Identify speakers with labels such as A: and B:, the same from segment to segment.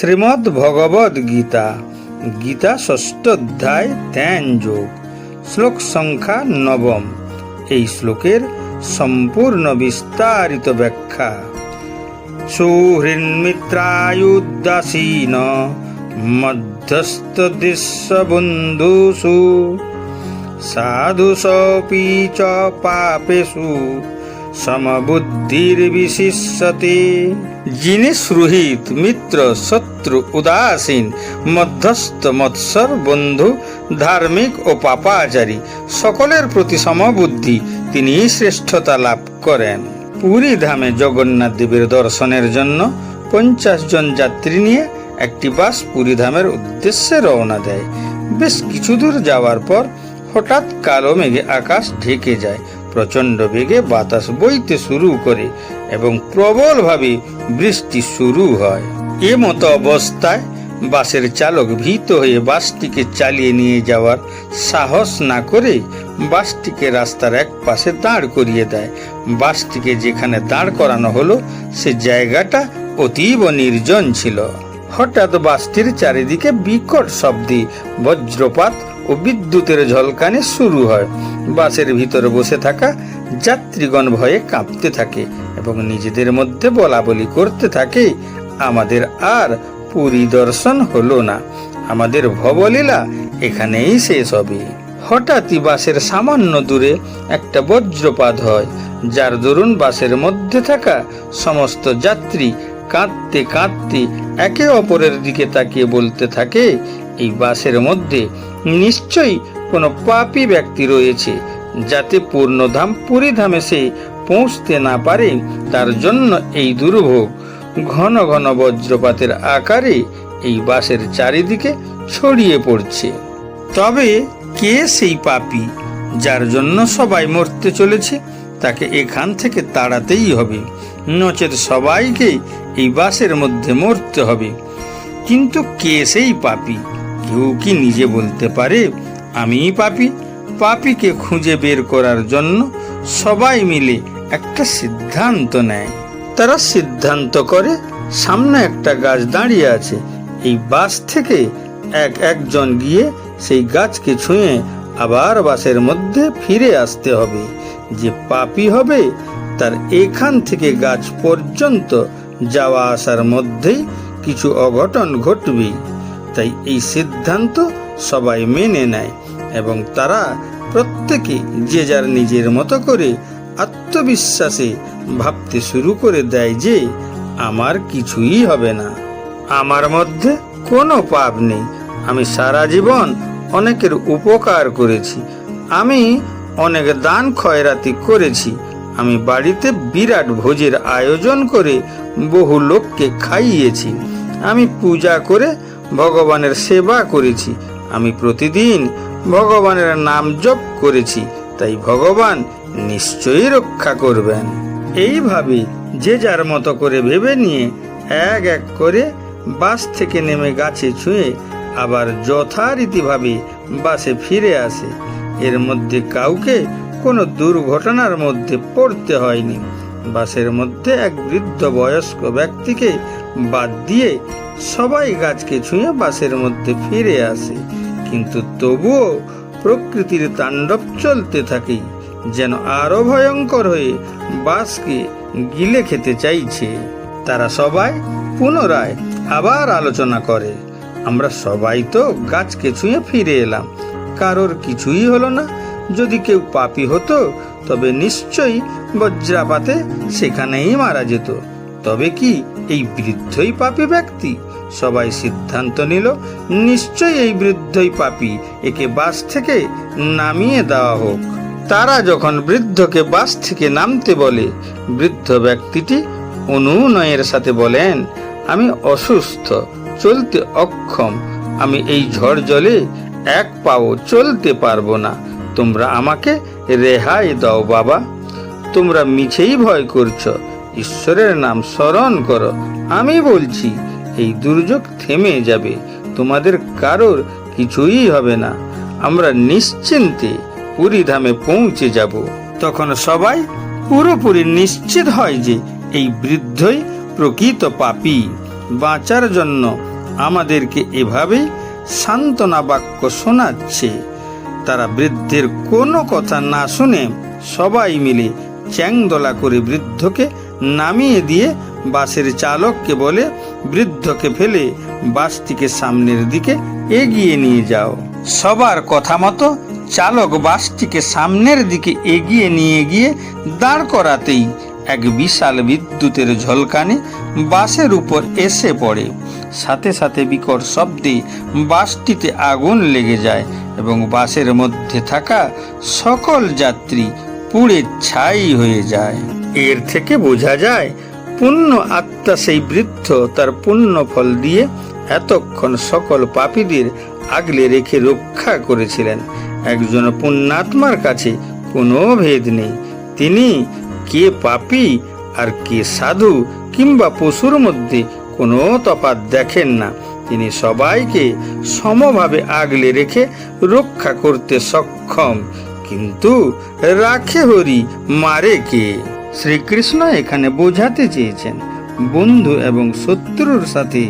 A: শ্রীমদ্ ভগবদ গীতা। গীতা ষষ্ঠ অধ্যায়, ধ্যান যোগ। শ্লোক সংখ্যা নবম। এই শ্লোকের সম্পূর্ণ বিস্তারিত ব্যাখ্যা। সুহৃন্মিত্রায়ুদাসীন মধ্যস্থ বন্ধুষু সাধুষপি চ পাপেষু সমবুদ্ধির্বিশিষ্যতে যিনি সুহৃত, মিত্র, শত্রু, উদাসীন, মধ্যস্থ, মৎসর, বন্ধু, ধার্মিক ও পাপাচারী, সকলের প্রতি সমবুদ্ধি তিনি শ্রেষ্ঠতা লাভ করেন। পুরী ধামে জগন্নাথ দেবের দর্শনের জন্য পঞ্চাশ জন যাত্রী নিয়ে একটি বাস পুরী ধামের উদ্দেশ্যে রওনা দেয়। বেশ কিছু দূর যাওয়ার পর হঠাৎ কালো মেঘে আকাশ ঢেকে যায়। প্রচণ্ড বেগে বাতাস বইতে শুরু করে এবং প্রবলভাবে বৃষ্টি শুরু হয়। এ মতো অবস্থায় বাসের চালক ভীত হয়ে বাসটিকে চালিয়ে নিয়ে যাওয়ার সাহস না করে বাসটিকে রাস্তার এক পাশে দাঁড় করিয়ে দেয়। বাসটিকে যেখানে দাঁড় করানো হলো, সে জায়গাটা অতীব নির্জন ছিল। হঠাৎ বাসটির চারিদিকে বিকট শব্দে বজ্রপাত ও বিদ্যুতের ঝলকানি শুরু হয়। বাসের ভিতরে বসে থাকা যাত্রীগণ ভয়ে কাঁপতে থাকে এবং নিজেদের মধ্যে বলা বলি করতে থাকে, আমাদের আর পুরী দর্শন হলো না। আমাদের ভবলীলা এখানেই শেষ হবে। হঠাৎই বাসের সামান্য দূরে একটা বজ্রপাত হয়, যার দরুন বাসের মধ্যে থাকা সমস্ত যাত্রী কাঁদতে কাঁদতে একে অপরের দিকে তাকিয়ে বলতে থাকে এই বাসের মধ্যে নিশ্চয়ই কোনো পাপী ব্যক্তি রয়েছে, যাতে পূর্ণধাম পুরীধামে সে পৌঁছতে না পারে, তার জন্য এই দুর্ভোগ। ঘন ঘন বজ্রপাতের আকারে এই বাসের চারিদিকে ছড়িয়ে পড়ছে। তবে কে সেই পাপী যার জন্য সবাই মরতে চলেছে, তাকে এখান থেকে তাড়াতেই হবে। নচেত সবাইকে এই বাসের মধ্যে মরতে হবে। কিন্তু কে সেই পাপী কেউ কি নিজে বলতে পারে, আমিই পাপি। পাপীকে খুঁজে বের করার জন্য সবাই মিলে একটা সিদ্ধান্ত নেয়। তারা সিদ্ধান্ত করে, সামনে একটা গাছ দাঁড়িয়ে আছে। এই বাস থেকে এক একজন গিয়ে সেই গাছকে ছুঁয়ে আবার বাসের মধ্যে ফিরে আসতে হবে। যে পাপি হবে, তার এখান থেকে গাছ পর্যন্ত যাওয়া আসার মধ্যেই কিছু অঘটন ঘটবেই। তাই এই সিদ্ধান্ত সবাই মেনে নেয় এবং তারা প্রত্যেকে যে যার নিজের মতো করে আত্মবিশ্বাসে ভাবতে শুরু করে দেয় যে আমার কিছুই হবে না। আমার মধ্যে কোনো পাপ নেই। আমি সারা জীবন অনেকের উপকার করেছি। আমি অনেক দান খয়রাতি করেছি। আমি বাড়িতে বিরাট ভোজের আয়োজন করে বহু লোককে খাইয়েছি। আমি পূজা করে ভগবানের সেবা করেছি। আমি প্রতিদিন ভগবানের নাম জপ করেছি, তাই ভগবান নিশ্চয়ই রক্ষা করবেন। এইভাবে যে যার মতো করে ভেবে নিয়ে এক এক করে বাস থেকে নেমে গাছে ছুঁয়ে আবার যথারীতিভাবে বাসে ফিরে আসে। এর মধ্যে কাউকে কোনো দুর্ঘটনার মধ্যে পড়তে হয়নি। বাসের মধ্যে এক বৃদ্ধ বয়স্ক ব্যক্তিকে বাদ দিয়ে সবাই গাছকে ছুঁয়ে বাসের মধ্যে ফিরে আসে। কিন্তু তবুও প্রকৃতির তাণ্ডব চলতে থাকে, যেন আরও ভয়ঙ্কর হয়ে বাসকে গিলে খেতে চাইছে। তারা সবাই পুনরায় আবার আলোচনা করে, আমরা সবাই তো গাছকে ছুঁয়ে ফিরে এলাম, কারোর কিছুই হলো না যদি কেউ পাপি হতো, তবে নিশ্চয়ই বজ্রাপাতে সেখানেই মারা যেত। তবে কি এই বৃদ্ধই পাপী ব্যক্তি? সবাই সিদ্ধান্ত নিল, নিশ্চয়ই এই বৃদ্ধই পাপী, একে বাস থেকে নামিয়ে দেওয়া হোক। তারা যখন বৃদ্ধকে বাস থেকে নামতে বলে, বৃদ্ধ ব্যক্তিটি অনুনয়ের সাথে বলেন, আমি অসুস্থ, চলতে অক্ষম, আমি এই ঝড় জলে এক পাও চলতে পারব না। তোমরা আমাকে রেহাই দাও, বাবা। তোমরা মিছেই ভয় করছ। ঈশ্বরের নাম স্মরণ করো। আমি বলছি, এই দুর্যোগ থেমে যাবে। তোমাদের কারোর কিছুই হবে না। আমরা নিশ্চিন্তে পুরী ধামে পৌঁছে যাব। তখন সবাই পুরোপুরি নিশ্চিত হয় যে এই বৃদ্ধই প্রকৃত পাপী। বাঁচার জন্য আমাদেরকে এভাবেই সান্ত্বনা বাক্য শোনাচ্ছে। তারা বৃদ্ধের কোনো কথা না শুনে সবাই মিলে চ্যাংদোলা করে বৃদ্ধকে নামিয়ে দিয়ে বাসের চালককে বলে, বৃদ্ধকে ফেলে বাসটিকে সামনের দিকে এগিয়ে নিয়ে যাও। সবার কথা মতো চালক বাসটিকে সামনের দিকে এগিয়ে নিয়ে গিয়ে দাঁড় করাতেই এক বিশাল বিদ্যুতের ঝলকানি বাসের উপর এসে পড়ে। সাথে সাথে বিকট শব্দে বাসটিতে আগুন লেগে যায় এবং বাসের মধ্যে থাকা সকল যাত্রী পুড়ে ছাই হয়ে যায়। এর থেকে বোঝা যায়, পুণ্য আত্মা সেই বৃদ্ধ তার পুণ্য ফল দিয়ে এতক্ষণ সকল পাপীদের আগলে রেখে রক্ষা করেছিলেন। একজন পুণ্যাত্মার কাছে কোনো ভেদ নেই। তিনি কে পাপী আর কে সাধু কিংবা পশুর মধ্যে কোনো তফাৎ দেখেন না। তিনি সবাইকে সমভাবে আগলে রেখে রক্ষা করতে সক্ষম। কিন্তু রাখে হরি, মারে কে? শ্রীকৃষ্ণ এখানে বোঝাতে চেয়েছেন, বন্ধু এবং শত্রুর সাথে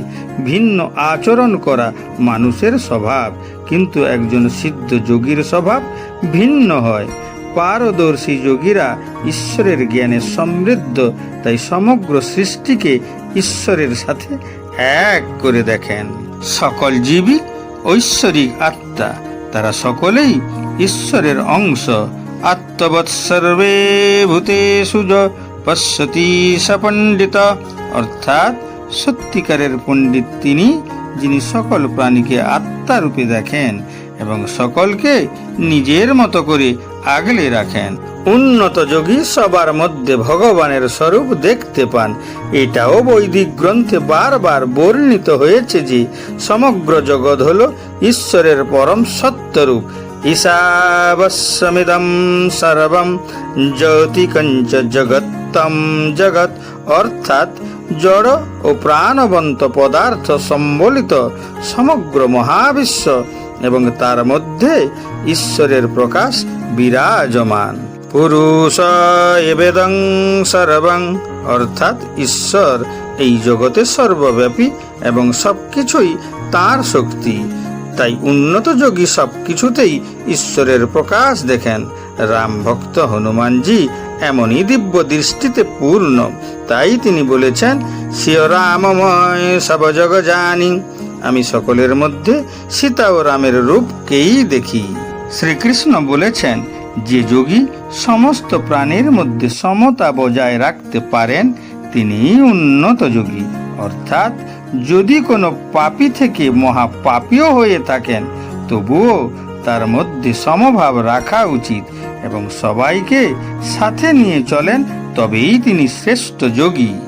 A: ভিন্ন আচরণ করা মানুষের স্বভাব। কিন্তু একজন সিদ্ধ যোগীর স্বভাব ভিন্ন হয়। পারদর্শী যোগীরা ঈশ্বরের জ্ঞানে সমৃদ্ধ, তাই সমগ্র সৃষ্টিকে ঈশ্বরের সাথে এক করে দেখেন। সকল জীবই ঐশ্বরিক আত্মা। তারা সকলেই ঈশ্বরের অংশ। আত্মবৎ সর্বে য পশ্যতি সপণ্ডিত অর্থাৎ সত্যিকারের পণ্ডিত তিনি, যিনি সকল প্রাণীকে আত্মারূপে দেখেন এবং সকলকে নিজের মতো করে আগলে রাখেন। উন্নত যোগী সবার মধ্যে ভগবানের স্বরূপ দেখতে পান। এটাও বৈদিক গ্রন্থে বারবার বর্ণিত হয়েছে যে সমগ্র জগৎ হলো ঈশ্বরের পরম সত্যরূপ ঈশাবস্যমিদম সর্বম জ্যোতিকঞ্চ জগত্তম জগৎ, অর্থাৎ জড় ও প্রাণবন্ত পদার্থ সম্বলিত সমগ্র মহাবিশ্ব এবং তার মধ্যে ঈশ্বরের প্রকাশ বিরাজমান। পুরুষ এবেদং সর্বং। অর্থাৎ ঈশ্বর এই জগতে সর্বব্যাপী এবং সবকিছুই তার শক্তি। তাই উন্নত যোগী সব কিছুতেই ঈশ্বরের প্রকাশ দেখেন। রাম ভক্ত হনুমানজি এমনই দিব্য দৃষ্টিতে পূর্ণ। তাই তিনি বলেছেন শিও রামময় সব জগ জানি। আমি সকলের মধ্যে সীতা ও রামের রূপকেই দেখি। শ্রীকৃষ্ণ বলেছেন, যে যোগী সমস্ত প্রাণীর মধ্যে সমতা বজায় রাখতে পারেন তিনি উন্নত যোগী। অর্থাৎ, যদি কোনো পাপী থেকে মহাপাপীও হয়ে থাকেন, তবুও তার মধ্যে সমভাব রাখা উচিত এবং সবাইকে সাথে নিয়ে চলেন, তবেই তিনি শ্রেষ্ঠ যোগী।